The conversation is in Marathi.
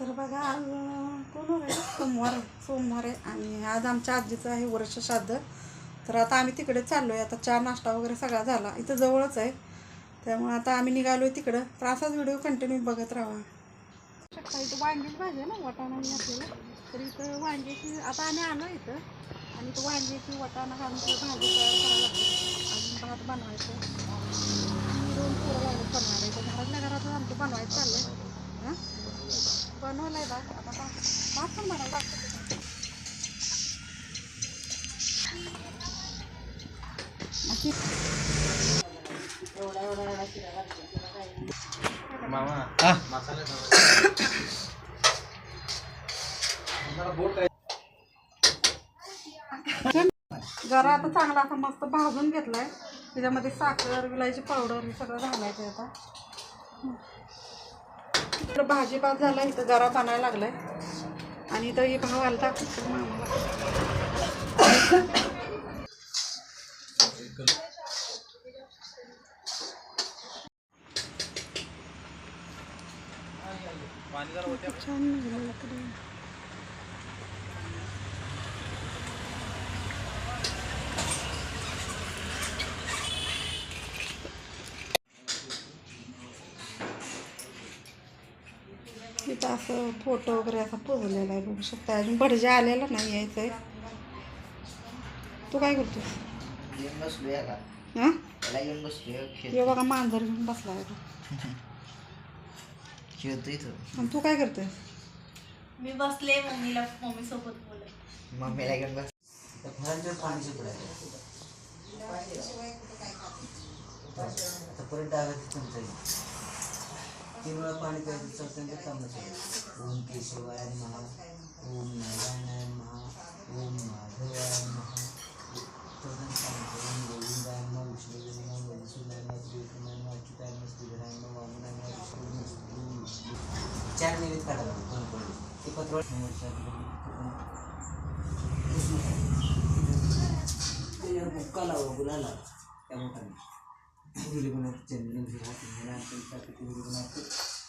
तर बघा आज कोण आहे सोमवार सोमवार आहे आणि आज आमच्या आजीचं आहे वर्ष श्राद्ध. तर आता आम्ही तिकडे चाललो आहे आता चहा नाश्ता वगैरे सगळा झाला. इथं जवळच आहे. त्यामुळे आता आम्ही निघालो आहे तिकडं. तर असाच व्हिडिओ कंटिन्यू बघत राहा. शकता इथं वांगीच भाजी आहे ना वाटाणा आणि आपल्याला. तर इथं वांग्याची आता आम्ही आलो इथं. आणि तो वांग्याची वाटाणा घालून भाजी तयार करायला अजून भात बनवायचं. दोन पोरं लागत आहे. इथं घरातल्या घरातच आमचं बनवायचं चाललं आहे हां? बनवलंय भात आता भात पण बनवायला लागतं बाकी जरा आता चांगला आता मस्त भाजून घेतलाय. त्याच्यामध्ये साखर विलायची पावडर हे सगळं घालायचं आहे आता. इकडं भाजी भात झाला इथं गरा बनायला लागलाय. आणि इथं ही भाव आला टाकतो मामाला छान इथं असं फोटो वगैरे असा पोजलेला आहे बघू शकता. अजून भटजे आलेला नाही यायचं आहे तू काय करतोस? हां? हे बघा मांजर घेऊन बसला आहे तो. खेळतो इथं आणि तू काय करतोय मी बसले मम्मीला मम्मी सोबत बोलत. मम्मीला घेऊन बस. पाणी तीन वेळा पाणी प्यायचं सत्यांचं काम नसेल ओम केशवाय महा ओम नारायणाय महा ओम माधवाय महा तदन सांगतो ओम गोविंदाय मग विष्णुदेव महा मधुसूदनाय महा त्रिविक्रमाय महा अच्युताय महा श्रीधराय महा वामनाय महा विष्णू चार निवेद काढायला दोन पडले ते पत्र बुक्काला गुलाला त्या मोठाने विरगुणात चंद्रन राहते